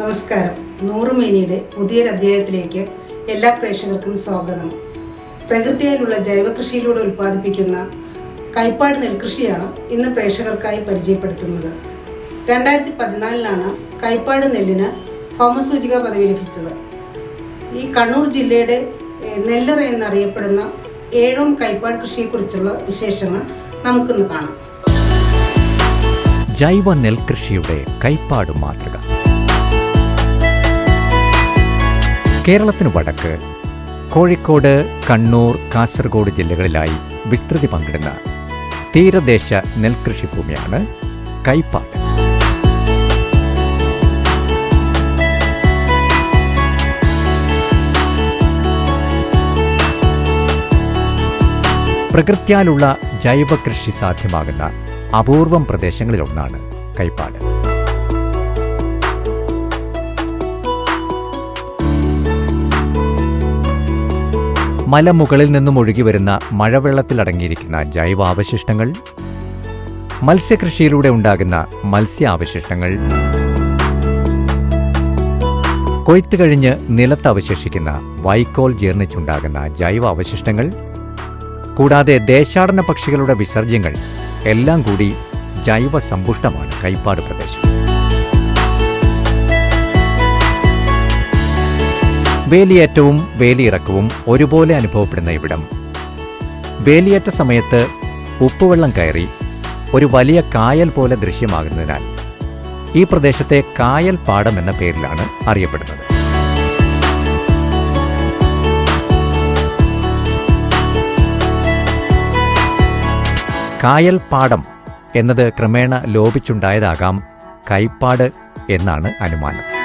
നമസ്കാരം. നൂറുമേനിയുടെ പുതിയൊരു അധ്യായത്തിലേക്ക് എല്ലാ പ്രേക്ഷകർക്കും സ്വാഗതം. പ്രകൃതിയിലുള്ള ജൈവകൃഷിയിലൂടെ ഉൽപ്പാദിപ്പിക്കുന്ന കൈപ്പാട് നെൽകൃഷിയാണ് ഇന്ന് പ്രേക്ഷകർക്കായി പരിചയപ്പെടുത്തുന്നത്. രണ്ടായിരത്തി പതിനാലിലാണ് കൈപ്പാട് നെല്ലിന് ഭൗമസൂചിക പദവി ലഭിച്ചത്. ഈ കണ്ണൂർ ജില്ലയുടെ നെല്ലറ എന്നറിയപ്പെടുന്ന ഏഴോം കൈപ്പാട് കൃഷിയെക്കുറിച്ചുള്ള വിശേഷങ്ങൾ നമുക്കിന്ന് കാണാം. ജൈവ നെൽകൃഷിയുടെ കൈപ്പാട് മാതൃക. കേരളത്തിനു വടക്ക് കോഴിക്കോട് കണ്ണൂർ കാസർഗോഡ് ജില്ലകളിലായി വിസ്തൃതി പങ്കിടുന്ന തീരദേശ നെൽകൃഷി ഭൂമിയാണ് കൈപ്പാട് പ്രകൃത്യാലുള്ള ജൈവകൃഷി സാധ്യമാകുന്ന അപൂർവം പ്രദേശങ്ങളിലൊന്നാണ് കൈപ്പാട് മലമുകളിൽ നിന്നും ഒഴുകി വരുന്ന മഴവെള്ളത്തിലടങ്ങിയിരിക്കുന്ന ജൈവാവശിഷ്ടങ്ങൾ മത്സ്യകൃഷിയിലൂടെ ഉണ്ടാകുന്ന മത്സ്യാവശിഷ്ടങ്ങൾ കൊയ്ത്ത് കഴിഞ്ഞ് നിലത്ത് അവശേഷിക്കുന്ന വൈക്കോൽ ജീർണിച്ചുണ്ടാകുന്ന ജൈവ അവശിഷ്ടങ്ങൾ കൂടാതെ ദേശാടന പക്ഷികളുടെ വിസർജ്യങ്ങൾ എല്ലാം കൂടി ജൈവ സമ്പുഷ്ടമാണ് കൈപ്പാട് പ്രദേശം. വേലിയേറ്റവും വേലിയിറക്കവും ഒരുപോലെ അനുഭവപ്പെടുന്ന ഇവിടം. വേലിയേറ്റ സമയത്ത് ഉപ്പുവെള്ളം കയറി ഒരു വലിയ കായൽ പോലെ ദൃശ്യമാകുന്നതിനാൽ ഈ പ്രദേശത്തെ കായൽ പാടം എന്ന പേരിലാണ് അറിയപ്പെടുന്നത്. കായൽ പാടം എന്നത് ക്രമേണ ലോപിച്ചുണ്ടായതാകാം കൈപ്പാട് എന്നാണ് അനുമാനം.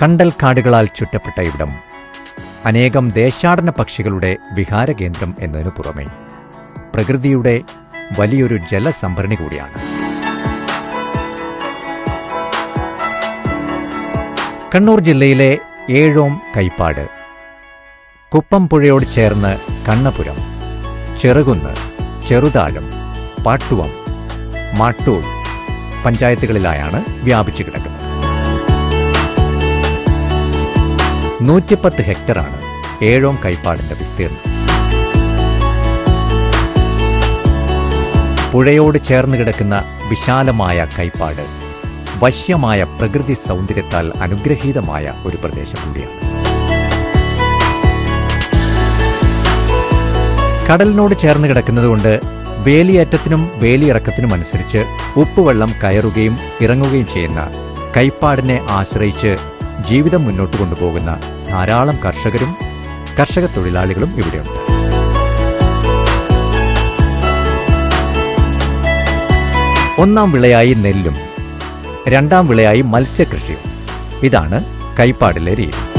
കണ്ടൽ കാടുകളാൽ ചുറ്റപ്പെട്ട ഇവിടം അനേകം ദേശാടന പക്ഷികളുടെ വിഹാരകേന്ദ്രം എന്നതിനു പുറമെ പ്രകൃതിയുടെ വലിയൊരു ജലസംഭരണി കൂടിയാണ്. കണ്ണൂർ ജില്ലയിലെ ഏഴോം കൈപ്പാട് കുപ്പം പുഴയോട് ചേർന്ന് കണ്ണപുരം ചെറുകുന്ന് ചെറുതാഴം പാട്ടുവം മാട്ടൂർ പഞ്ചായത്തുകളിലായാണ് വ്യാപിച്ചു കിടക്കുന്നത്. നൂറ്റിപ്പത്ത് ഹെക്ടറാണ് ഏഴോം കൈപ്പാടിന്റെ വിസ്തീർണം പുഴയോട് ചേർന്ന് കിടക്കുന്ന വിശാലമായ കൈപ്പാട് വശ്യമായ പ്രകൃതി സൗന്ദര്യത്താൽ അനുഗ്രഹീതമായ ഒരു പ്രദേശം കൂടിയാണ്. കടലിനോട് ചേർന്ന് കിടക്കുന്നതുകൊണ്ട് വേലിയേറ്റത്തിനും വേലിയിറക്കത്തിനും അനുസരിച്ച് ഉപ്പുവെള്ളം കയറുകയും ഇറങ്ങുകയും ചെയ്യുന്ന കൈപ്പാടിനെ ആശ്രയിച്ച് ജീവിതം മുന്നോട്ട് കൊണ്ടുപോകുന്ന ധാരാളം കർഷകരും കർഷക തൊഴിലാളികളും ഇവിടെയുണ്ട്. ഒന്നാം വിളയായി നെല്ലും രണ്ടാം വിളയായി മത്സ്യകൃഷിയും. ഇതാണ് കൈപ്പാടിലെ രീതി.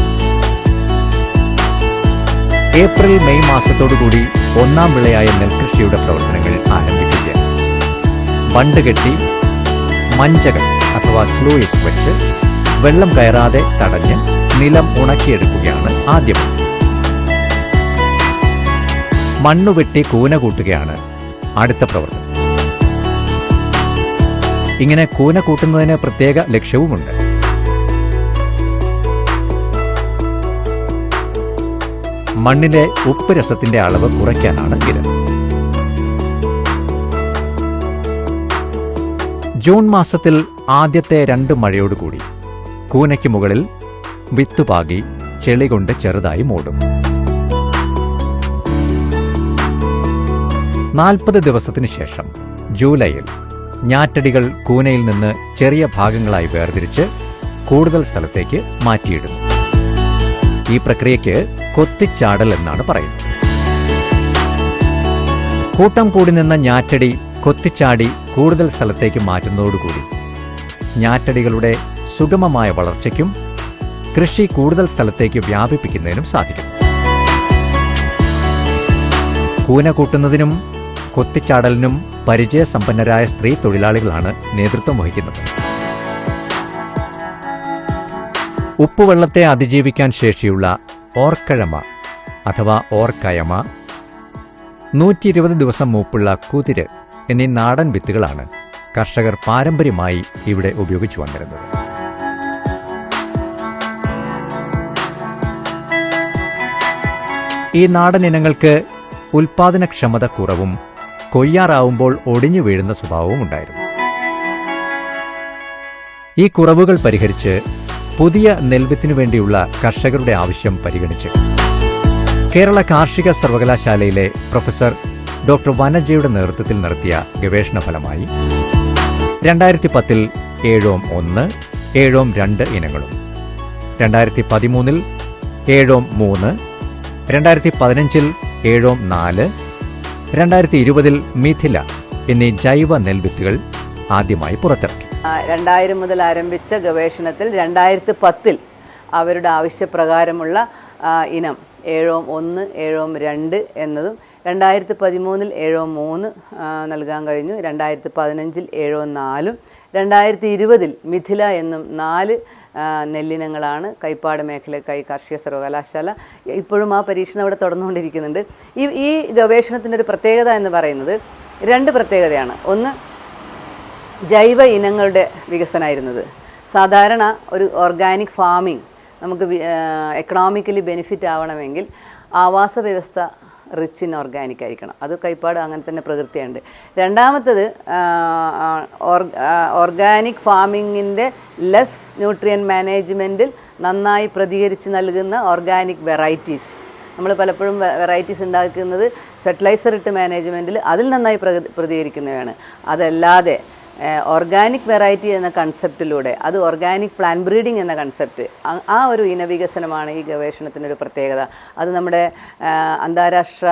ഏപ്രിൽ മെയ് മാസത്തോടുകൂടി ഒന്നാം വിളയായ നെൽകൃഷിയുടെ പ്രവർത്തനങ്ങൾ ആരംഭിക്കുകയാണ്. ബണ്ട് കെട്ടി മഞ്ചകൾ അഥവാ സ്ലൂയിസ് വെച്ച് വെള്ളം കയറാതെ തടഞ്ഞ് നിലം ഉണക്കിയെടുക്കുകയാണ് ആദ്യം. മണ്ണു വെട്ടി കൂന കൂട്ടുകയാണ് അടുത്ത പ്രവർത്തനം. ഇങ്ങനെ കൂന കൂട്ടുന്നതിന് പ്രത്യേക ലക്ഷ്യവുമുണ്ട്. മണ്ണിലെ ഉപ്പ് രസത്തിന്റെ അളവ് കുറയ്ക്കാനാണ് ഇത്. ജൂൺ മാസത്തിൽ ആദ്യത്തെ രണ്ട് മഴയോടുകൂടി കൂനയ്ക്ക് മുകളിൽ വിത്തുപാകി ചെളി കൊണ്ട് ചെറുതായി മൂടും. നാൽപ്പത് ദിവസത്തിനു ശേഷം ജൂലൈയിൽ ഞാറ്റടികൾ കൂനയിൽ നിന്ന് ചെറിയ ഭാഗങ്ങളായി വേർതിരിച്ച് കൂടുതൽ സ്ഥലത്തേക്ക് മാറ്റിയിടുന്നു. ഈ പ്രക്രിയയ്ക്ക് കൊത്തിച്ചാടൽ എന്നാണ് പറയുന്നത്. കൂട്ടം കൂടി നിന്ന ഞാറ്റടി കൊത്തിച്ചാടി കൂടുതൽ സ്ഥലത്തേക്ക് മാറ്റുന്നതോടുകൂടി ഞാറ്റടികളുടെ സുഗമമായ വളർച്ചയ്ക്കും കൃഷി കൂടുതൽ സ്ഥലത്തേക്ക് വ്യാപിപ്പിക്കുന്നതിനും സാധിക്കും. കൂന കൂട്ടുന്നതിനും കൊത്തിച്ചാടലിനും പരിചയസമ്പന്നരായ സ്ത്രീ തൊഴിലാളികളാണ് നേതൃത്വം വഹിക്കുന്നത്. ഉപ്പുവെള്ളത്തെ അതിജീവിക്കാൻ ശേഷിയുള്ള ഓർക്കഴമ അഥവാ ഓർക്കയമ നൂറ്റി ഇരുപത് ദിവസം മൂപ്പുള്ള കുതിര് എന്നീ നാടൻ വിത്തുകളാണ് കർഷകർ പാരമ്പര്യമായി ഇവിടെ ഉപയോഗിച്ചു വന്നിരുന്നത്. ഈ നാടൻ ഇനങ്ങൾക്ക് ഉൽപാദനക്ഷമത കുറവും കൊയ്യാറാവുമ്പോൾ ഒടിഞ്ഞു വീഴുന്ന സ്വഭാവവും ഉണ്ടായിരുന്നു. ഈ കുറവുകൾ പരിഹരിച്ച് പുതിയ നെൽവിത്തിനു വേണ്ടിയുള്ള കർഷകരുടെ ആവശ്യം പരിഗണിച്ച് കേരള കാർഷിക സർവകലാശാലയിലെ പ്രൊഫസർ ഡോക്ടർ വനജയുടെ നേതൃത്വത്തിൽ നടത്തിയ ഗവേഷണ ഫലമായി രണ്ടായിരത്തി പത്തിൽ ഏഴോം ഒന്ന് ഏഴോം രണ്ട് ഇനങ്ങളും. രണ്ടായിരത്തി പതിമൂന്നിൽ ഏഴോം മൂന്ന് രണ്ടായിരത്തി പതിനഞ്ചിൽ ഏഴോം നാല് രണ്ടായിരത്തി ഇരുപതിൽ മിഥില എന്നീ ജൈവ നെൽവിത്തുകൾ ആദ്യമായി പുറത്തിറക്കി. രണ്ടായിരം മുതൽ ആരംഭിച്ച ഗവേഷണത്തിൽ രണ്ടായിരത്തി പത്തിൽ അവരുടെ ആവശ്യപ്രകാരമുള്ള ഇനം ഏഴോം ഒന്ന് ഏഴോം രണ്ട് എന്നതും രണ്ടായിരത്തി പതിമൂന്നിൽ ഏഴോ മൂന്ന് നൽകാൻ കഴിഞ്ഞു. രണ്ടായിരത്തി പതിനഞ്ചിൽ ഏഴോ നാലും. രണ്ടായിരത്തി ഇരുപതിൽ മിഥില എന്നും നാല് നെല്ലിനങ്ങളാണ് കൈപ്പാട് കൈ കാർഷിക സർവകലാശാല ഇപ്പോഴും ആ പരീക്ഷണം അവിടെ തുടർന്നുകൊണ്ടിരിക്കുന്നുണ്ട്. ഈ ഈ ഗവേഷണത്തിന്റെ ഒരു പ്രത്യേകത എന്ന് പറയുന്നത് രണ്ട് പ്രത്യേകതയാണ്. ഒന്ന് ജൈവ ഇനങ്ങളുടെ വികസനമായിരുന്നത് സാധാരണ ഒരു ഓർഗാനിക് ഫാമിംഗ് നമുക്ക് എക്കണോമിക്കലി ബെനിഫിറ്റ് ആവണമെങ്കിൽ ആവാസ വ്യവസ്ഥ റിച്ച് ഇൻ ഓർഗാനിക് ആയിരിക്കണം. അത് കൈപ്പാട് അങ്ങനെ തന്നെ പ്രകൃതിയുണ്ട്. രണ്ടാമത്തത് ഓർഗാനിക് ഫാമിങ്ങിന്റെ ലെസ് ന്യൂട്രിയൻ മാനേജ്മെന്റിൽ നന്നായി പ്രതികരിച്ച് നൽകുന്ന ഓർഗാനിക് വെറൈറ്റീസ് നമ്മൾ പലപ്പോഴും വെറൈറ്റീസ് ഉണ്ടാക്കുന്നത് ഫെർട്ടിലൈസർ ഇട്ട് മാനേജ്മെന്റിൽ അതിൽ നന്നായി പ്രതി- പ്രതികരിക്കുന്നവയാണ്. അതല്ലാതെ ഓർഗാനിക് വെറൈറ്റി എന്ന കൺസെപ്റ്റിലൂടെ അത് ഓർഗാനിക് പ്ലാൻ ബ്രീഡിംഗ് എന്ന കൺസെപ്റ്റ് ആ ഒരു ഇനവികസനമാണ് ഈ ഗവേഷണത്തിന്റെ ഒരു പ്രത്യേകത. അത് നമ്മുടെ അന്താരാഷ്ട്ര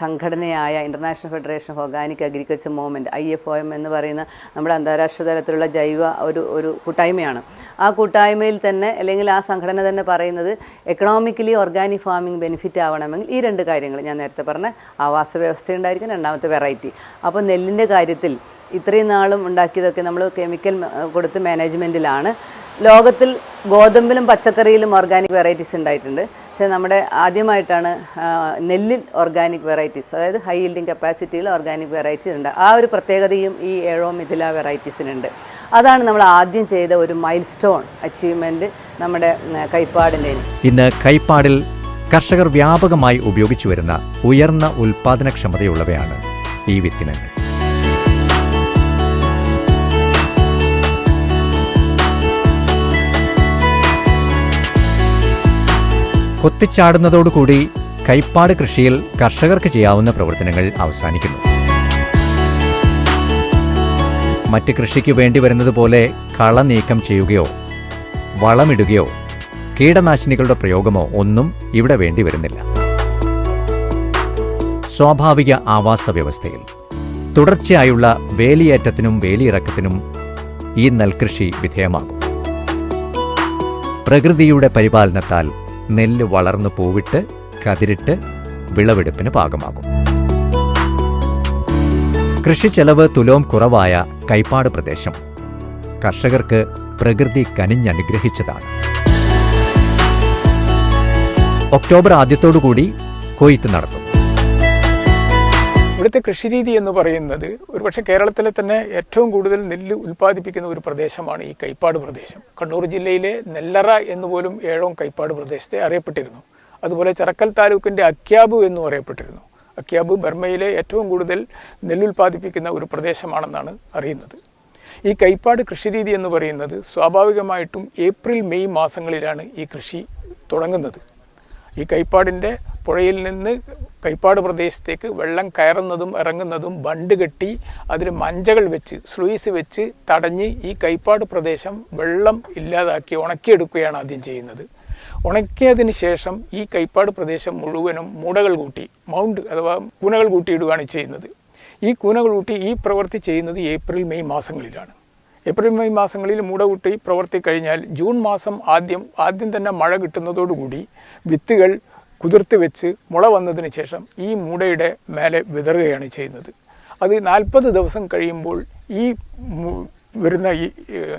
സംഘടനയായ International Federation of Organic Agriculture Movement I F O M എന്ന് പറയുന്ന നമ്മുടെ അന്താരാഷ്ട്ര തലത്തിലുള്ള ജൈവ ഒരു ഒരു കൂട്ടായ്മയാണ്. ആ കൂട്ടായ്മയിൽ തന്നെ അല്ലെങ്കിൽ ആ സംഘടന തന്നെ പറയുന്നത് എക്കണോമിക്കലി ഓർഗാനിക് ഫാമിംഗ് ബെനിഫിറ്റ് ആവണമെങ്കിൽ ഈ രണ്ട് കാര്യങ്ങൾ ഞാൻ നേരത്തെ പറഞ്ഞ ആവാസ വ്യവസ്ഥ ഉണ്ടായിരിക്കും രണ്ടാമത്തെ വെറൈറ്റി അപ്പോൾ നെല്ലിന്റെ കാര്യത്തിൽ ഇത്രയും നാളും ഉണ്ടാക്കിയതൊക്കെ നമ്മൾ കെമിക്കൽ കൊടുത്ത് മാനേജ്മെന്റിലാണ് ലോകത്തിൽ ഗോതമ്പിലും പച്ചക്കറിയിലും ഓർഗാനിക് വെറൈറ്റീസ് ഉണ്ടായിട്ടുണ്ട്. പക്ഷേ നമ്മുടെ ആദ്യമായിട്ടാണ് നെല്ലിൽ ഓർഗാനിക് വെറൈറ്റീസ് അതായത് ഹൈ ഇൽഡിങ് കപ്പാസിറ്റിയിൽ ഓർഗാനിക് വെറൈറ്റീസ് ഉണ്ട്. ആ ഒരു പ്രത്യേകതയും ഈ ഏഴോ മിഥില വെറൈറ്റീസിനുണ്ട്. അതാണ് നമ്മൾ ആദ്യം ചെയ്ത ഒരു മൈൽ സ്റ്റോൺ അച്ചീവ്മെന്റ് നമ്മുടെ കൈപ്പാടിന്റെ ഇന്ന് കൈപ്പാടിൽ കർഷകർ വ്യാപകമായി ഉപയോഗിച്ചു വരുന്ന ഉയർന്ന ഉൽപാദനക്ഷമതയുള്ളവയാണ് ഈ വിത്തിനങ്ങൾ. കൊത്തിച്ചാടുന്നതോടുകൂടി കൈപ്പാട് കൃഷിയിൽ കർഷകർക്ക് ചെയ്യാവുന്ന പ്രവർത്തനങ്ങൾ അവസാനിക്കുന്നു. മറ്റ് കൃഷിക്ക് വേണ്ടി വരുന്നതുപോലെ കള നീക്കം ചെയ്യുകയോ വളമിടുകയോ കീടനാശിനികളുടെ പ്രയോഗമോ ഒന്നും ഇവിടെ വേണ്ടി വരുന്നില്ല. സ്വാഭാവിക ആവാസ വ്യവസ്ഥയിൽ തുടർച്ചയായുള്ള വേലിയേറ്റത്തിനും വേലിയിറക്കത്തിനും ഈ നെൽകൃഷി വിധേയമാകും. പ്രകൃതിയുടെ പരിപാലനത്താൽ നെല്ല് വളർന്നു പൂവിട്ട് കതിരിട്ട് വിളവെടുപ്പിന് പാകമാകും. കൃഷി ചെലവ് തുലോം കുറവായ കൈപ്പാട് പ്രദേശം കർഷകർക്ക് പ്രകൃതി കനിഞ്ഞനുഗ്രഹിച്ചതാണ്. ഒക്ടോബർ ആദ്യത്തോടുകൂടി കൊയ്ത്ത് നടത്തും ഇവിടുത്തെ കൃഷിരീതി എന്ന് പറയുന്നത് ഒരുപക്ഷെ കേരളത്തിലെ തന്നെ ഏറ്റവും കൂടുതൽ നെല്ല് ഉൽപ്പാദിപ്പിക്കുന്ന ഒരു പ്രദേശമാണ് ഈ കൈപ്പാട് പ്രദേശം. കണ്ണൂർ ജില്ലയിലെ നെല്ലറ എന്ന് പോലും ഏഴോം കൈപ്പാട് പ്രദേശത്തെ അറിയപ്പെട്ടിരുന്നു. അതുപോലെ ചറക്കൽ താലൂക്കിന്റെ അക്യാബു എന്നും അറിയപ്പെട്ടിരുന്നു. അക്യാബ് ബർമ്മയിലെ ഏറ്റവും കൂടുതൽ നെല്ലുൽപ്പാദിപ്പിക്കുന്ന ഒരു പ്രദേശമാണെന്നാണ് അറിയുന്നത്. ഈ കൈപ്പാട് കൃഷിരീതി എന്ന് പറയുന്നത് സ്വാഭാവികമായിട്ടും ഏപ്രിൽ മെയ് മാസങ്ങളിലാണ് ഈ കൃഷി തുടങ്ങുന്നത്. ഈ കൈപ്പാടിന്റെ പുഴയിൽ നിന്ന് കൈപ്പാട് പ്രദേശത്തേക്ക് വെള്ളം കയറുന്നതും ഇറങ്ങുന്നതും ബണ്ട് കെട്ടി അതിൽ മഞ്ചകൾ വെച്ച് സ്ലൂയിസ് വെച്ച് തടഞ്ഞ് ഈ കൈപ്പാട് പ്രദേശം വെള്ളം ഇല്ലാതാക്കി ഉണക്കിയെടുക്കുകയാണ് ആദ്യം ചെയ്യുന്നത്. ഉണക്കിയതിന് ശേഷം ഈ കൈപ്പാട് പ്രദേശം മുഴുവനും മൂടകൾ കൂട്ടി മൗണ്ട് അഥവാ കൂനകൾ കൂട്ടിയിടുകയാണ് ചെയ്യുന്നത്. ഈ കൂനകൾ കൂട്ടി ഈ പ്രവൃത്തി ചെയ്യുന്നത് ഏപ്രിൽ മെയ് മാസങ്ങളിലാണ്. ഏപ്രിൽ മെയ് മാസങ്ങളിൽ മൂടകൂട്ടി പ്രവർത്തി കഴിഞ്ഞാൽ ജൂൺ മാസം ആദ്യം ആദ്യം തന്നെ മഴ കിട്ടുന്നതോടുകൂടി വിത്തുകൾ കുതിർത്ത് വെച്ച് മുള വന്നതിന് ശേഷം ഈ മൂടയുടെ മേലെ വിതറുകയാണ് ചെയ്യുന്നത്. അത് നാൽപ്പത് ദിവസം കഴിയുമ്പോൾ ഈ വരുന്ന ഈ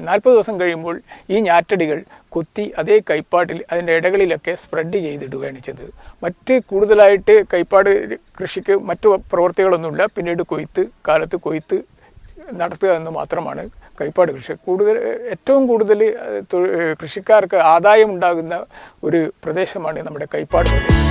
നാൽപ്പത് ദിവസം കഴിയുമ്പോൾ ഈ ഞാറ്റടികൾ കൊത്തി അതേ കൈപ്പാട്ടിൽ അതിന്റെ ഇടകളിലൊക്കെ സ്പ്രെഡ് ചെയ്തിടുകയാണ് ചെയ്തത്. മറ്റ് കൂടുതലായിട്ട് കൈപ്പാട് കൃഷിക്ക് മറ്റു പ്രവൃത്തികളൊന്നുമില്ല. പിന്നീട് കൊയ്ത്ത് കാലത്ത് കൊയ്ത്ത് നടത്തുക എന്ന് മാത്രമാണ് കൈപ്പാട്. കൃഷി കൂടുതൽ ഏറ്റവും കൂടുതൽ കൃഷിക്കാർക്ക് ആദായം ഉണ്ടാകുന്ന ഒരു പ്രദേശമാണ് നമ്മുടെ കൈപ്പാട്. പ്രദേശം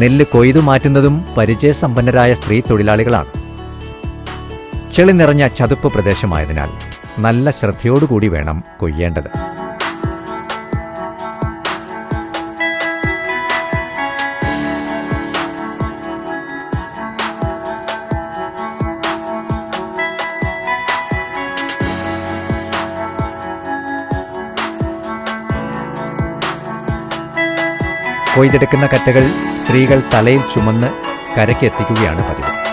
നെല്ല് കൊയ്തു മാറ്റുന്നതും പരിചയസമ്പന്നരായ സ്ത്രീ തൊഴിലാളികളാണ്. ചെളി നിറഞ്ഞ ചതുപ്പ് പ്രദേശമായതിനാൽ നല്ല ശ്രദ്ധയോടുകൂടി വേണം കൊയ്യേണ്ടത്. കൊയ്തെടുക്കുന്ന കറ്റകൾ സ്ത്രീകൾ തലയിൽ ചുമന്ന് കരയ്ക്കെത്തിക്കുകയാണ് പതിവ്.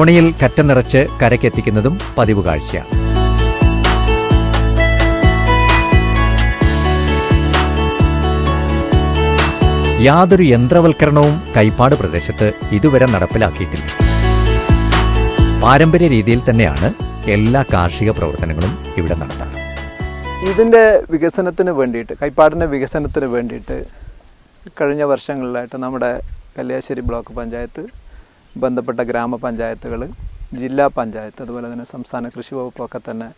തോണിയിൽ കറ്റ നിറച്ച് കരയ്ക്കെത്തിക്കുന്നതും പതിവ് കാഴ്ചയാണ്. യാതൊരു യന്ത്രവൽക്കരണവും കൈപ്പാട് പ്രദേശത്ത് ഇതുവരെ നടപ്പിലാക്കിയിട്ടില്ല. പാരമ്പര്യ രീതിയിൽ തന്നെയാണ് എല്ലാ കാർഷിക പ്രവർത്തനങ്ങളും ഇവിടെ നടത്താറ് ഇതിന്റെ വികസനത്തിന് വേണ്ടിയിട്ട് കൈപ്പാടിന്റെ വികസനത്തിന് വേണ്ടിയിട്ട് കഴിഞ്ഞ വർഷങ്ങളിലായിട്ട് നമ്മുടെ കല്യാശ്ശേരി ബ്ലോക്ക് പഞ്ചായത്ത് ബന്ധപ്പെട്ട ഗ്രാമപഞ്ചായത്തുകൾ ജില്ലാ പഞ്ചായത്ത് അതുപോലെ തന്നെ സംസ്ഥാന കൃഷി വകുപ്പൊക്കെ തന്നെ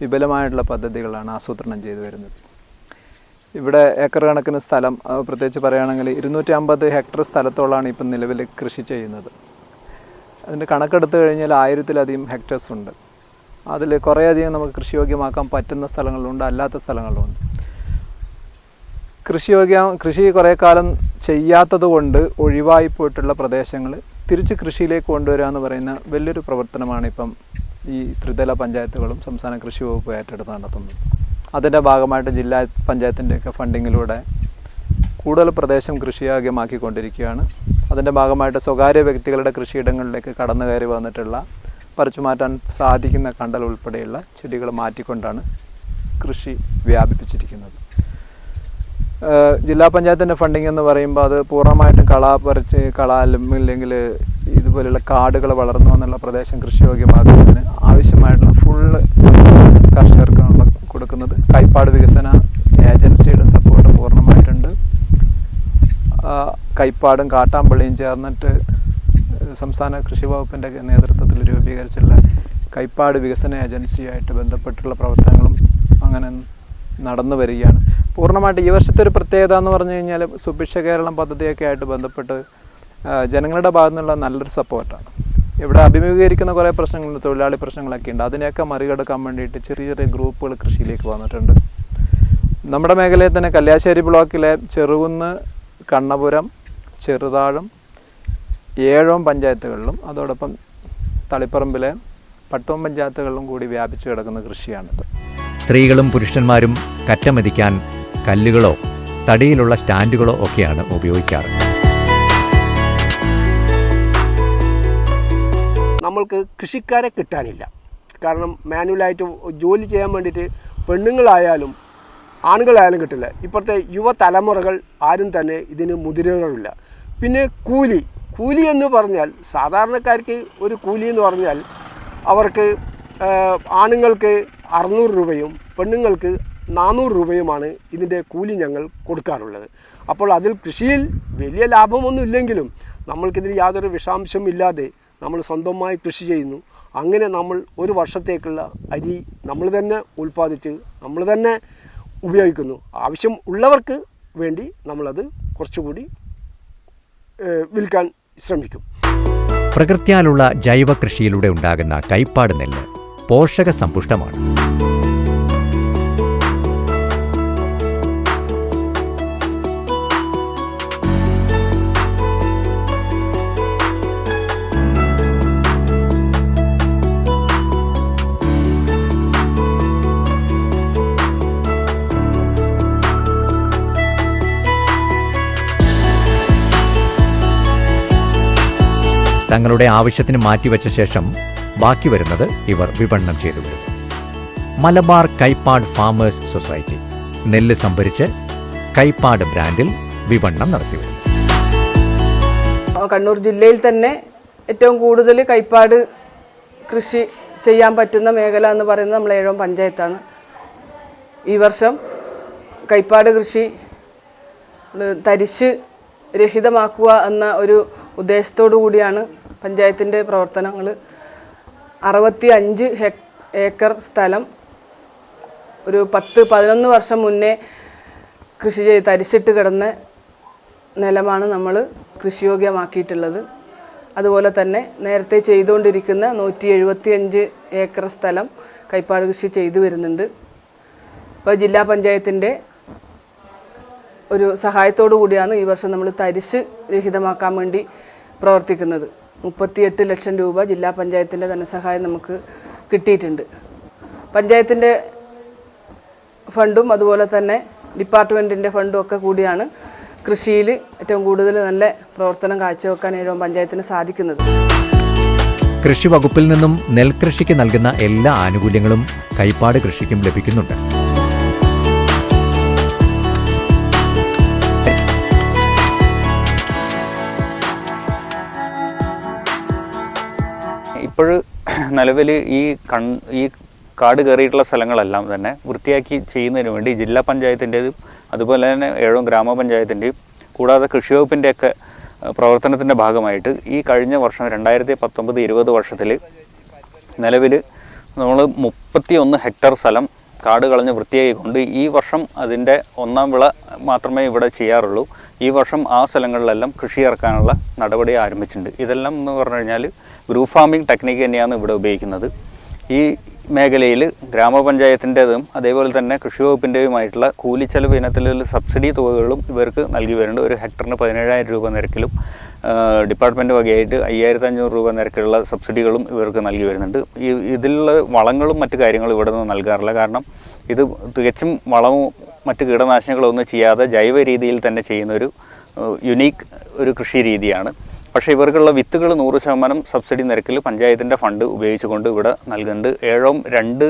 വിപുലമായിട്ടുള്ള പദ്ധതികളാണ് ആസൂത്രണം ചെയ്തു വരുന്നത്. ഇവിടെ ഏക്കർ കണക്കിന് സ്ഥലം പ്രത്യേകിച്ച് പറയുകയാണെങ്കിൽ ഇരുന്നൂറ്റി അമ്പത് ഹെക്ടർ സ്ഥലത്തോളാണ് ഇപ്പം നിലവിൽ കൃഷി ചെയ്യുന്നത്. അതിന്റെ കണക്കെടുത്തു കഴിഞ്ഞാൽ ആയിരത്തിലധികം ഹെക്ടേഴ്സ് ഉണ്ട്. അതിൽ കുറേയധികം നമുക്ക് കൃഷിയോഗ്യമാക്കാൻ പറ്റുന്ന സ്ഥലങ്ങളുണ്ട് അല്ലാത്ത സ്ഥലങ്ങളുണ്ട്. കൃഷിയോഗ്യ കൃഷി കുറേ കാലം ചെയ്യാത്തത് കൊണ്ട് ഒഴിവായി പോയിട്ടുള്ള പ്രദേശങ്ങൾ തിരിച്ച് കൃഷിയിലേക്ക് കൊണ്ടുവരിക എന്ന് പറയുന്ന വലിയൊരു പ്രവർത്തനമാണ് ഇപ്പം ഈ ത്രിതല പഞ്ചായത്തുകളും സംസ്ഥാന കൃഷി വകുപ്പ് ഏറ്റെടുത്ത് നടത്തുന്നത്. അതിന്റെ ഭാഗമായിട്ട് ജില്ലാ പഞ്ചായത്തിന്റെയൊക്കെ ഫണ്ടിങ്ങിലൂടെ കൂടുതൽ പ്രദേശം കൃഷിയോഗ്യമാക്കിക്കൊണ്ടിരിക്കുകയാണ് അതിന്റെ ഭാഗമായിട്ട് സ്വകാര്യ വ്യക്തികളുടെ കൃഷിയിടങ്ങളിലേക്ക് കടന്നു കയറി വന്നിട്ടുള്ള പറിച്ചു മാറ്റാൻ സാധിക്കുന്ന കണ്ടൽ ഉൾപ്പെടെയുള്ള ചെടികൾ മാറ്റിക്കൊണ്ടാണ് കൃഷി വ്യാപിപ്പിച്ചിരിക്കുന്നത്. ജില്ലാ പഞ്ചായത്തിന്റെ ഫണ്ടിങ് എന്ന് പറയുമ്പോൾ അത് പൂർണമായിട്ടും കള പറിച്ച് കള അല്ലെങ്കിൽ ഇതുപോലെയുള്ള കാടുകൾ വളർന്നു എന്നുള്ള പ്രദേശം കൃഷിയോഗ്യമാക്കുന്നതിന് ആവശ്യമായിട്ടുള്ള ഫുള്ള് കർഷകർക്കാണ് കൊടുക്കുന്നത്. കൈപ്പാട് വികസന ഏജൻസിയുടെ സപ്പോർട്ട് പൂർണമായിട്ടുണ്ട്. കൈപ്പാടും കാട്ടാമ്പള്ളിയും ചേർന്നിട്ട് സംസ്ഥാന കൃഷി വകുപ്പിന്റെ നേതൃത്വത്തിൽ രൂപീകരിച്ചുള്ള കൈപ്പാട് വികസന ഏജൻസിയായിട്ട് ബന്ധപ്പെട്ടുള്ള പ്രവർത്തനങ്ങളും അങ്ങനെ നടന്നു വരികയാണ്. പൂർണമായിട്ട് ഈ വർഷത്തെ ഒരു പ്രത്യേകത എന്ന് പറഞ്ഞു കഴിഞ്ഞാൽ സുഭിക്ഷ കേരളം പദ്ധതിയൊക്കെ ആയിട്ട് ബന്ധപ്പെട്ട് ജനങ്ങളുടെ ഭാഗത്തു നിന്നുള്ള നല്ലൊരു സപ്പോർട്ടാണ്. ഇവിടെ അഭിമുഖീകരിക്കുന്ന കുറേ പ്രശ്നങ്ങളുണ്ട് തൊഴിലാളി പ്രശ്നങ്ങളൊക്കെ ഉണ്ട്. അതിനെയൊക്കെ മറികടക്കാൻ വേണ്ടിയിട്ട് ചെറിയ ചെറിയ ഗ്രൂപ്പുകൾ കൃഷിയിലേക്ക് വന്നിട്ടുണ്ട്. നമ്മുടെ മേഖലയിൽ തന്നെ കല്യാശ്ശേരി ബ്ലോക്കിലെ ചെറുകുന്ന് കണ്ണപുരം ചെറുതാഴം ഏഴോം പഞ്ചായത്തുകളിലും അതോടൊപ്പം തളിപ്പറമ്പിലെ പട്ടോം പഞ്ചായത്തുകളിലും കൂടി വ്യാപിച്ചു കിടക്കുന്ന കൃഷിയാണിത്. സ്ത്രീകളും പുരുഷന്മാരും കറ്റമെതിക്കാൻ കല്ലുകളോ തടിയിലുള്ള സ്റ്റാൻഡുകളോ ഒക്കെയാണ് ഉപയോഗിക്കാറ്. നമ്മൾക്ക് കൃഷിക്കാരെ കിട്ടാനില്ല. കാരണം മാനുവലായിട്ട് ജോലി ചെയ്യാൻ വേണ്ടിയിട്ട് പെണ്ണുങ്ങളായാലും ആണുങ്ങളായാലും കിട്ടില്ല. ഇപ്പോഴത്തെ യുവതലമുറകൾ ആരും തന്നെ ഇതിന് മുതിരുകളില്ല പിന്നെ കൂലി. കൂലി എന്ന് പറഞ്ഞാൽ സാധാരണക്കാർക്ക് ഒരു കൂലി എന്ന് പറഞ്ഞാൽ അവർക്ക് ആണുങ്ങൾക്ക് അറുന്നൂറ് രൂപയും പെണ്ണുങ്ങൾക്ക് നാനൂറ് രൂപയുമാണ് ഇതിന്റെ കൂലി ഞങ്ങൾ കൊടുക്കാറുള്ളത്. അപ്പോൾ അതിൽ കൃഷിയിൽ വലിയ ലാഭമൊന്നും ഇല്ലെങ്കിലും നമ്മൾക്കിതിന് യാതൊരു വിഷാംശം ഇല്ലാതെ നമ്മൾ സ്വന്തമായി കൃഷി ചെയ്യുന്നു. അങ്ങനെ നമ്മൾ ഒരു വർഷത്തേക്കുള്ള അരി നമ്മൾ തന്നെ ഉൽപ്പാദിച്ച് നമ്മൾ തന്നെ ഉപയോഗിക്കുന്നു. ആവശ്യം ഉള്ളവർക്ക് വേണ്ടി നമ്മളത് കുറച്ചുകൂടി വിൽക്കാൻ ശ്രമിക്കും. പ്രകൃത്യാലുള്ള ജൈവ കൃഷിയിലൂടെ ഉണ്ടാകുന്ന കൈപ്പാട് നെല്ല് പോഷക സമ്പുഷ്ടമാണ് തങ്ങളുടെ ആവശ്യത്തിന് മാറ്റിവെച്ച ശേഷം ബാക്കി വരുന്നത് ഇവർ വിപണനം ചെയ്തു വരുന്നു മലബാർ കൈപ്പാട് ഫാമേഴ്സ് സൊസൈറ്റി. നെല്ല് സംഭരിച്ച് കൈപ്പാട് ബ്രാൻഡിൽ വിപണനം നടത്തി വരും കണ്ണൂർ ജില്ലയിൽ തന്നെ ഏറ്റവും കൂടുതൽ കൈപ്പാട് കൃഷി ചെയ്യാൻ പറ്റുന്ന മേഖല എന്ന് പറയുന്നത് നമ്മൾ ഏഴോം പഞ്ചായത്താണ്. ഈ വർഷം കൈപ്പാട് കൃഷി തരിശ് രഹിതമാക്കുക എന്ന ഒരു ഉദ്ദേശത്തോടു കൂടിയാണ് പഞ്ചായത്തിന്റെ പ്രവർത്തനങ്ങൾ അറുപത്തി അഞ്ച് ഹെക് ഏക്കർ സ്ഥലം. ഒരു പത്ത് പതിനൊന്ന് വർഷം മുന്നേ കൃഷി ചെയ്ത് തരിച്ചിട്ട് കിടന്ന നിലമാണ് നമ്മൾ കൃഷിയോഗ്യമാക്കിയിട്ടുള്ളത്. അതുപോലെ തന്നെ നേരത്തെ ചെയ്തുകൊണ്ടിരിക്കുന്ന നൂറ്റി എഴുപത്തി അഞ്ച് ഏക്കർ സ്ഥലം കൈപ്പാട് കൃഷി ചെയ്തു വരുന്നുണ്ട്. ഇപ്പോൾ ജില്ലാ പഞ്ചായത്തിന്റെ ഒരു സഹായത്തോടു കൂടിയാണ് ഈ വർഷം നമ്മൾ തരിശ് രഹിതമാക്കാൻ വേണ്ടി പ്രവർത്തിക്കുന്നത്. മുപ്പത്തിയെട്ട് ലക്ഷം രൂപ ജില്ലാ പഞ്ചായത്തിന്റെ ധനസഹായം നമുക്ക് കിട്ടിയിട്ടുണ്ട്. പഞ്ചായത്തിന്റെ ഫണ്ടും അതുപോലെ തന്നെ ഡിപ്പാർട്ട്മെന്റിന്റെ ഫണ്ടും ഒക്കെ കൂടിയാണ് കൃഷിയിൽ ഏറ്റവും കൂടുതൽ നല്ല പ്രവർത്തനം കാഴ്ചവെക്കാൻ ഏഴോം പഞ്ചായത്തിന് സാധിക്കുന്നത്. കൃഷി വകുപ്പിൽ നിന്നും നെൽകൃഷിക്ക് നൽകുന്ന എല്ലാ ആനുകൂല്യങ്ങളും കൈപ്പാട് കൃഷിക്കും ലഭിക്കുന്നുണ്ട്. ഇപ്പോൾ നിലവിൽ ഈ കൺ ഈ കാട് കയറിയിട്ടുള്ള സ്ഥലങ്ങളെല്ലാം തന്നെ വൃത്തിയാക്കി ചെയ്യുന്നതിന് വേണ്ടി ജില്ലാ പഞ്ചായത്തിന്റെതും അതുപോലെ തന്നെ ഏഴോ ഗ്രാമപഞ്ചായത്തിന്റെയും കൂടാതെ കൃഷിവകുപ്പിന്റെയൊക്കെ പ്രവർത്തനത്തിന്റെ ഭാഗമായിട്ട് ഈ കഴിഞ്ഞ വർഷം രണ്ടായിരത്തി പത്തൊമ്പത് ഇരുപത് വർഷത്തിൽ നിലവിൽ നമ്മൾ മുപ്പത്തി ഒന്ന് ഹെക്ടർ സ്ഥലം കാട് കളഞ്ഞ് വൃത്തിയാക്കിക്കൊണ്ട് ഈ വർഷം അതിന്റെ ഒന്നാം വിള മാത്രമേ ഇവിടെ ചെയ്യാറുള്ളൂ. ഈ വർഷം ആ സ്ഥലങ്ങളിലെല്ലാം കൃഷി ഇറക്കാനുള്ള നടപടി ആരംഭിച്ചിട്ടുണ്ട്. ഇതെല്ലാം എന്ന് പറഞ്ഞു കഴിഞ്ഞാൽ ഗ്രൂപ്പ് ഫാമിംഗ് ടെക്നിക്ക് തന്നെയാണ് ഇവിടെ ഉപയോഗിക്കുന്നത്. ഈ മേഖലയിൽ ഗ്രാമപഞ്ചായത്തിന്റെതും അതേപോലെ തന്നെ കൃഷി വകുപ്പിന്റെതുമായിട്ടുള്ള കൂലിച്ചെലവ് ഇനത്തിലുള്ള സബ്സിഡി തുകകളും ഇവർക്ക് നൽകി വരുന്നുണ്ട്. ഒരു ഹെക്ടറിന് പതിനേഴായിരം രൂപ നിരക്കിലും ഡിപ്പാർട്ട്മെന്റ് വകയായിട്ട് അയ്യായിരത്തി അഞ്ഞൂറ് രൂപ നിരക്കിലുള്ള സബ്സിഡികളും ഇവർക്ക് നൽകി വരുന്നുണ്ട്. ഈ ഇതിലുള്ള വളങ്ങളും മറ്റു കാര്യങ്ങളും ഇവിടെ നിന്ന് നൽകാറില്ല. കാരണം ഇത് തികച്ചും വളവും മറ്റ് കീടനാശിനികളൊന്നും ചെയ്യാതെ ജൈവ രീതിയിൽ തന്നെ ചെയ്യുന്ന ഒരു യുണീക്ക് ഒരു കൃഷി രീതിയാണ്. പക്ഷേ ഇവർക്കുള്ള വിത്തുകൾ നൂറ് ശതമാനം സബ്സിഡി നിരക്കിൽ പഞ്ചായത്തിന്റെ ഫണ്ട് ഉപയോഗിച്ചുകൊണ്ട് ഇവിടെ നൽകുന്നുണ്ട്. ഏഴോം രണ്ട്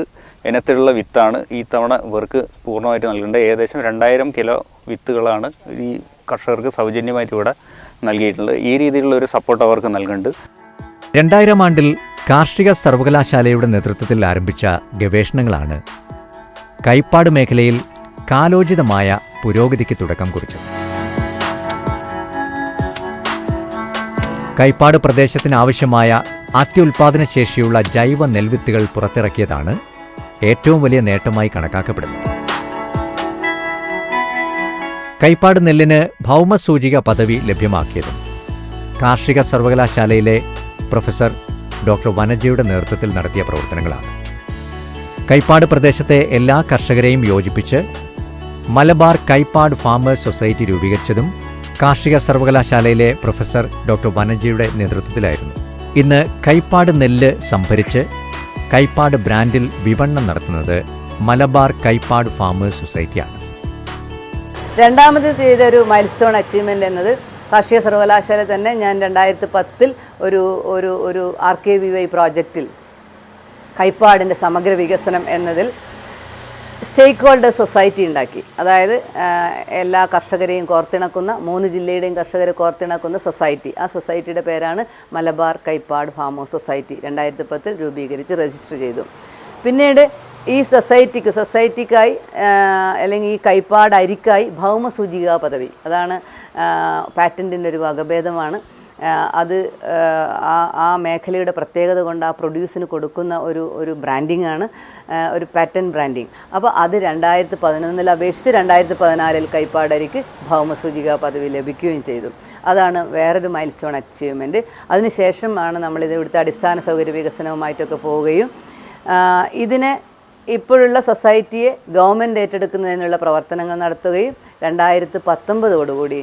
ഇനത്തിലുള്ള വിത്താണ് ഈ തവണ ഇവർക്ക് പൂർണമായിട്ട് നൽകുന്നുണ്ട്. ഏകദേശം രണ്ടായിരം കിലോ വിത്തുകളാണ് ഈ കർഷകർക്ക് സൗജന്യമായിട്ട് ഇവിടെ നൽകിയിട്ടുള്ളത്. ഈ രീതിയിലുള്ള ഒരു സപ്പോർട്ട് അവർക്ക് നൽകുന്നുണ്ട്. രണ്ടായിരം ആണ്ടിൽ കാർഷിക സർവകലാശാലയുടെ നേതൃത്വത്തിൽ ആരംഭിച്ച ഗവേഷണങ്ങളാണ്. കൈപ്പാട് മേഖലയിൽ കാലോചിതമായ പുരോഗതിക്ക് തുടക്കം കുറിച്ചത് കൈപ്പാട് പ്രദേശത്തിന് ആവശ്യമായ അത്യുൽപാദന ശേഷിയുള്ള ജൈവ നെൽവിത്തുകൾ പുറത്തിറക്കിയതാണ് ഏറ്റവും വലിയ നേട്ടമായി കണക്കാക്കപ്പെടുന്നത്. കൈപ്പാട് നെല്ലിന് ഭൗമസൂചിക പദവി ലഭ്യമാക്കിയതും കാർഷിക സർവകലാശാലയിലെ പ്രൊഫസർ ഡോക്ടർ വനജയുടെ നേതൃത്വത്തിൽ നടത്തിയ പ്രവർത്തനങ്ങളാണ്. കൈപ്പാട് പ്രദേശത്തെ എല്ലാ കർഷകരെയും യോജിപ്പിച്ച് മലബാർ കൈപ്പാട് ഫാമേഴ്സ് സൊസൈറ്റി രൂപീകരിച്ചതും കാർഷിക സർവകലാശാലയിലെ പ്രൊഫസർ ഡോക്ടർ വനജിയുടെ നേതൃത്വത്തിലായിരുന്നു. ഇന്ന് കൈപ്പാട് നെല്ല് സംഭരിച്ച് കൈപ്പാട് ബ്രാൻഡിൽ വിപണനം നടത്തുന്നത് മലബാർ കൈപ്പാട് ഫാമേഴ്സ് സൊസൈറ്റിയാണ്. രണ്ടാമത് ചെയ്ത ഒരു മൈൽ സ്റ്റോൺ അച്ചീവ്മെന്റ് എന്നത് കാർഷിക സർവകലാശാല തന്നെ ഞാൻ രണ്ടായിരത്തി പത്തിൽ ഒരു ഒരു ഒരു ആർ കെ വി വൈ പ്രോജക്റ്റിൽ കൈപ്പാടിന്റെ സമഗ്ര വികസനം എന്നതിൽ സ്റ്റേക്ക് ഹോൾഡർ സൊസൈറ്റി ഉണ്ടാക്കി. അതായത് എല്ലാ കർഷകരെയും കോർത്തിണക്കുന്ന മൂന്ന് ജില്ലയുടെയും കർഷകരെ കോർത്തിണക്കുന്ന സൊസൈറ്റി. ആ സൊസൈറ്റിയുടെ പേരാണ് മലബാർ കൈപ്പാട് ഫാമോ സൊസൈറ്റി. രണ്ടായിരത്തി പത്തിൽ രൂപീകരിച്ച് രജിസ്റ്റർ ചെയ്തു. പിന്നീട് ഈ സൊസൈറ്റിക്ക് സൊസൈറ്റിക്കായി അല്ലെങ്കിൽ ഈ കൈപ്പാട് അരിക്കായി ഭൗമസൂചിക പദവി. അതാണ് പാറ്റന്റിന്റെ ഒരു വകഭേദമാണ്. അത് ആ, ആ മേഖലയുടെ പ്രത്യേകത കൊണ്ട് ആ പ്രൊഡ്യൂസിന് കൊടുക്കുന്ന ഒരു ഒരു ബ്രാൻഡിംഗ് ആണ് ഒരു പാറ്റേൺ ബ്രാൻഡിങ്. അപ്പോൾ അത് രണ്ടായിരത്തി പതിനൊന്നിൽ അപേക്ഷിച്ച് രണ്ടായിരത്തി പതിനാലിൽ കൈപ്പാടരിക്ക് ഭൗമസൂചിക പദവി ലഭിക്കുകയും ചെയ്തു. അതാണ് വേറൊരു മൈൽ സ്റ്റോൺ അച്ചീവ്മെന്റ് അതിനുശേഷമാണ് നമ്മൾ ഇവിടുത്തെ അടിസ്ഥാന സൗകര്യ വികസനവുമായിട്ടൊക്കെ പോവുകയും ഇതിനെ ഇപ്പോഴുള്ള സൊസൈറ്റിയെ ഗവൺമെന്റ് ഏറ്റെടുക്കുന്നതിനുള്ള പ്രവർത്തനങ്ങൾ നടത്തുകയും രണ്ടായിരത്തി പത്തൊമ്പതോടുകൂടി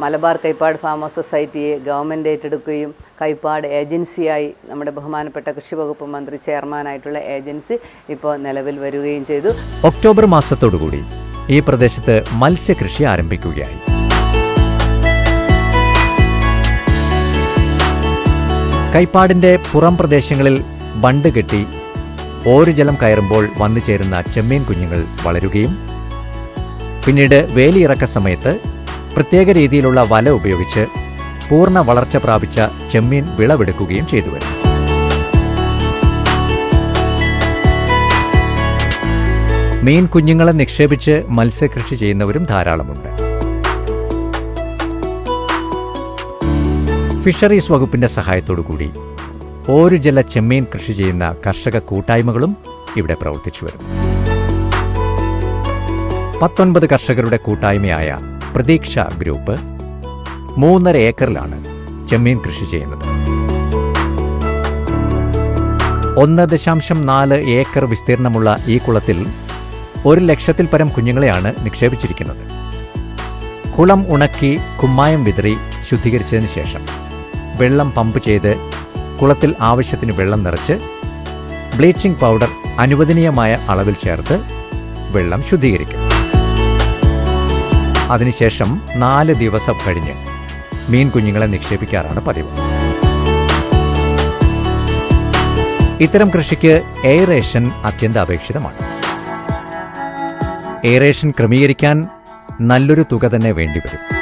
മലബാർ കൈപ്പാട് ഫാമേഴ്സ് സൊസൈറ്റിയെ ഗവൺമെന്റ് ഏറ്റെടുക്കുകയും കൈപ്പാട് ഏജൻസിയായി നമ്മുടെ ബഹുമാനപ്പെട്ട കൃഷി വകുപ്പ് മന്ത്രി ചെയർമാനായിട്ടുള്ള ഏജൻസി ഇപ്പോൾ നിലവിൽ വരികയും ചെയ്തു. ഒക്ടോബർ മാസത്തോടുകൂടി ഈ പ്രദേശത്ത് മത്സ്യകൃഷി ആരംഭിക്കുകയായി. കൈപ്പാടിന്റെ പുറം പ്രദേശങ്ങളിൽ ബണ്ട് കെട്ടി ഓരുജലം കയറുമ്പോൾ വന്നു ചേരുന്ന ചെമ്മീൻ കുഞ്ഞുങ്ങൾ വളരുകയും പിന്നീട് വേലിയിറക്ക സമയത്ത് പ്രത്യേക രീതിയിലുള്ള വല ഉപയോഗിച്ച് പൂർണ വളർച്ച പ്രാപിച്ച ചെമ്മീൻ വിളവെടുക്കുകയും ചെയ്തു വരും. മീൻ കുഞ്ഞുങ്ങളെ നിക്ഷേപിച്ച് മത്സ്യകൃഷി ചെയ്യുന്നവരും ധാരാളമുണ്ട്. ഫിഷറീസ് വകുപ്പിന്റെ സഹായത്തോടു കൂടി ഓരു ജല ചെമ്മീൻ കൃഷി ചെയ്യുന്ന കർഷക കൂട്ടായ്മകളും ഇവിടെ പ്രവർത്തിച്ചു വരുന്നു. പത്തൊൻപത് കർഷകരുടെ കൂട്ടായ്മയായ പ്രതീക്ഷ ഗ്രൂപ്പ് മൂന്നര ഏക്കറിലാണ് ചെമ്മീൻ കൃഷി ചെയ്യുന്നത്. ഒന്ന് ദശാംശം നാല് ഏക്കർ വിസ്തീർണമുള്ള ഈ കുളത്തിൽ ഒരു ലക്ഷത്തിൽ പരം കുഞ്ഞുങ്ങളെയാണ് നിക്ഷേപിച്ചിരിക്കുന്നത്. കുളം ഉണക്കി കുമ്മായം വിതറി ശുദ്ധീകരിച്ചതിന് ശേഷം വെള്ളം പമ്പ് ചെയ്ത് കുളത്തിൽ ആവശ്യത്തിന് വെള്ളം നിറച്ച് ബ്ലീച്ചിംഗ് പൗഡർ അനുവദനീയമായ അളവിൽ ചേർത്ത് വെള്ളം ശുദ്ധീകരിക്കും. അതിനുശേഷം നാല് ദിവസം കഴിഞ്ഞ് മീൻ കുഞ്ഞുങ്ങളെ നിക്ഷേപിക്കാറാണ് പതിവ്. ഇത്തരം കൃഷിക്ക് എയറേഷൻ അത്യന്താപേക്ഷിതമാണ്. എയറേഷൻ ക്രമീകരിക്കാൻ നല്ലൊരു തുക തന്നെ വേണ്ടിവരും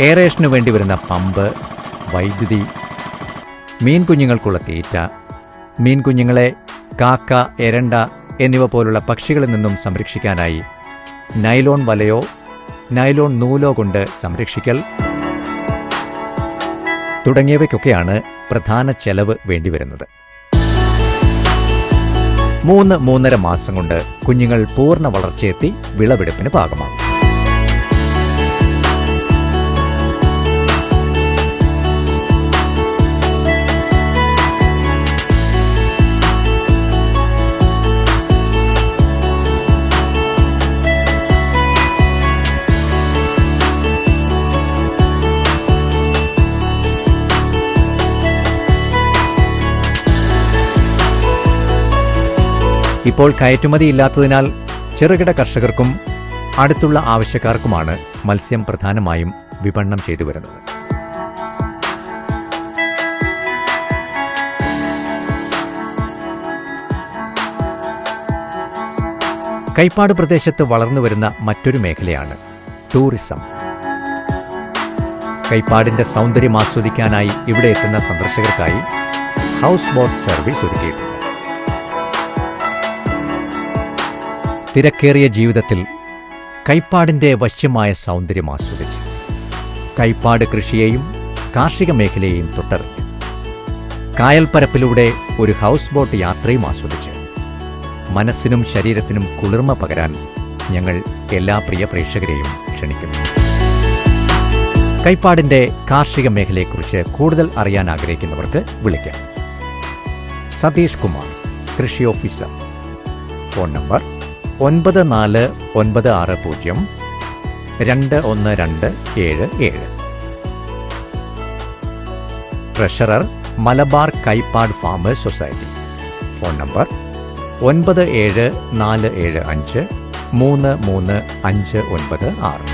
എയറേഷന് വേണ്ടി വരുന്ന പമ്പ് വൈദ്യുതി മീൻ കുഞ്ഞുങ്ങൾക്കുള്ള തീറ്റ മീൻ കുഞ്ഞുങ്ങളെ കാക്ക എരണ്ട എന്നിവ പോലുള്ള പക്ഷികളിൽ നിന്നും സംരക്ഷിക്കാനായി. നൈലോൺ വലയോ നൈലോൺ നൂലോ കൊണ്ട് സംരക്ഷിക്കൽ. തുടങ്ങിയവയ്ക്കൊക്കെയാണ് പ്രധാന ചെലവ് വേണ്ടിവരുന്നത്. മൂന്ന് മൂന്നര മാസം കൊണ്ട് കുഞ്ഞുങ്ങൾ പൂർണ വളർച്ചയെത്തി വിളവെടുപ്പിന് പാകമാകും ഇപ്പോൾ കയറ്റുമതി ഇല്ലാത്തതിനാൽ ചെറുകിട കർഷകർക്കും അടുത്തുള്ള ആവശ്യക്കാർക്കുമാണ് മത്സ്യം പ്രധാനമായും വിപണനം ചെയ്തു വരുന്നത്. കൈപ്പാട് പ്രദേശത്ത് വളർന്നു വരുന്ന മറ്റൊരു മേഖലയാണ് ടൂറിസം. കൈപ്പാടിന്റെ സൗന്ദര്യം ആസ്വദിക്കാനായി ഇവിടെ എത്തുന്ന സന്ദർശകർക്കായി ഹൗസ് ബോട്ട് സർവീസ് ഒരുക്കിയിട്ടുണ്ട്. തിരക്കേറിയ ജീവിതത്തിൽ കൈപ്പാടിന്റെ വശ്യമായ സൗന്ദര്യം ആസ്വദിച്ച് കൈപ്പാട് കൃഷിയെയും കാർഷിക മേഖലയെയും തൊട്ടറിഞ്ഞ് കായൽപ്പരപ്പിലൂടെ ഒരു ഹൗസ് ബോട്ട് യാത്രയും ആസ്വദിച്ച് മനസ്സിനും ശരീരത്തിനും കുളിർമ പകരാൻ ഞങ്ങൾ എല്ലാ പ്രിയ പ്രേക്ഷകരെയും ക്ഷണിക്കുന്നു. കൈപ്പാടിന്റെ കാർഷിക മേഖലയെക്കുറിച്ച് കൂടുതൽ അറിയാൻ ആഗ്രഹിക്കുന്നവർക്ക് വിളിക്കാം. സതീഷ് കുമാർ കൃഷി ഓഫീസർ. ഫോൺ നമ്പർ ഒൻപത് നാല് ഒൻപത് ആറ് പൂജ്യം രണ്ട് ഒന്ന് രണ്ട് ഏഴ് ഏഴ്. Treasurer Malabar Kaipad farmers society. Phone number ഒൻപത് ഏഴ് നാല് ഏഴ് അഞ്ച് മൂന്ന് മൂന്ന് അഞ്ച് ഒൻപത് ആറ്.